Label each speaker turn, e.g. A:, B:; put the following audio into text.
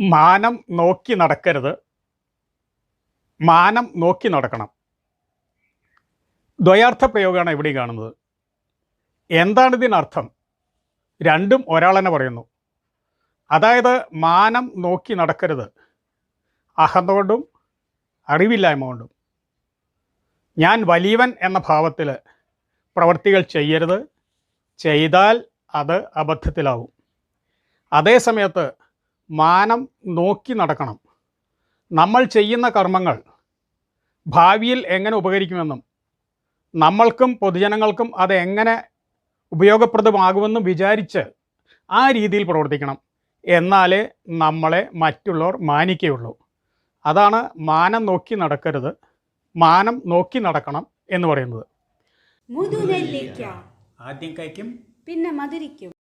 A: മാനം നോക്കി നടക്കരുത്. മാനം നോക്കി നടക്കണം. ദ്വയാർത്ഥ പ്രയോഗമാണ് ഇവിടെ കാണുന്നത്. എന്താണ് ഇതിനർത്ഥം രണ്ടും ഒരാൾ തന്നെ പറയുന്നു. അതായത് മാനം നോക്കി നടക്കരുത്. അഹന്ത കൊണ്ടും അറിവില്ലായ്മ കൊണ്ടും. ഞാൻ വലിയവൻ എന്ന ഭാവത്തിൽ പ്രവർത്തികൾ ചെയ്യരുത്. ചെയ്താൽ അത് അബദ്ധത്തിലാവും. അതേ സമയത്ത് മാനം നോക്കി നടക്കണം. നമ്മൾ ചെയ്യുന്ന കർമ്മങ്ങൾ ഭാവിയിൽ എങ്ങനെ ഉപകരിക്കുമെന്നും നമ്മൾക്കും പൊതുജനങ്ങൾക്കും അത് എങ്ങനെ ഉപയോഗപ്രദമാകുമെന്നും വിചാരിച്ച് ആ രീതിയിൽ പ്രവർത്തിക്കണം. എന്നാലേ നമ്മളെ മറ്റുള്ളവർ മാനിക്കുകയുള്ളൂ. അതാണ് മാനം നോക്കി നടക്കരുത് മാനം നോക്കി നടക്കണം എന്ന് പറയുന്നത്.
B: മുതുനെല്ലിക്ക.
A: ആദ്യം കഴിക്കും.
B: പിന്നെ മധുരിക്കും.